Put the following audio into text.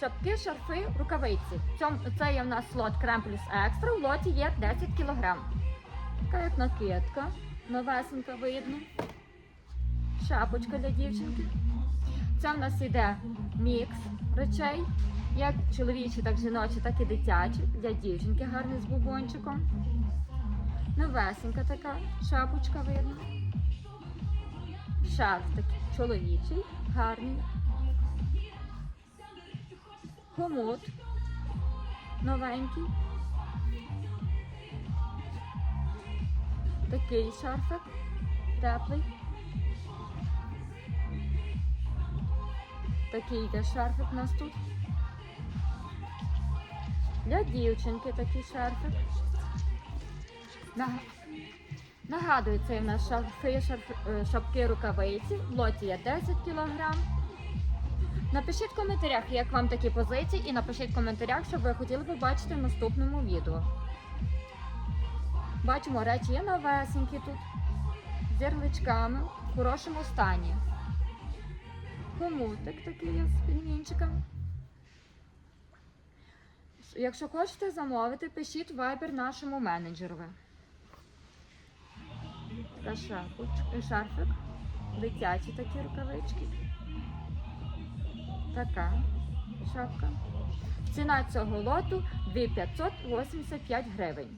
Шапки, шарфи, рукавиці. Це є в нас слот крем плюс екстра. В лоті є 10 кг. Така як накидка. Новесенька видно. Шапочка для дівчинки. Це в нас іде мікс речей. Як чоловічі, так жіночі, так і дитячі. Для дівчинки гарний з бубончиком. Новесенька така шапочка видно. Шарф такий чоловічий, гарний. Хомут новенький. Такий шарфик теплий. Такий йде шарфик у нас тут. Для дівчинки такий шарфик. Наг- Нагадую, це в нас шарф, е, шапки, рукавиці. В лоті є 10 кг. Напишіть в коментарях, як вам такі позиції, і напишіть в коментарях, що ви хотіли побачити в наступному відео. Бачимо, речі є новесенькі тут, з ярличками, в хорошому стані. Хомутик такий є з пельмінчиками. Якщо хочете замовити, пишіть вайбер нашому менеджерові. Така шарфик, дитячі такі рукавички. Така шапка. Ціна цього лоту 2585 гривень.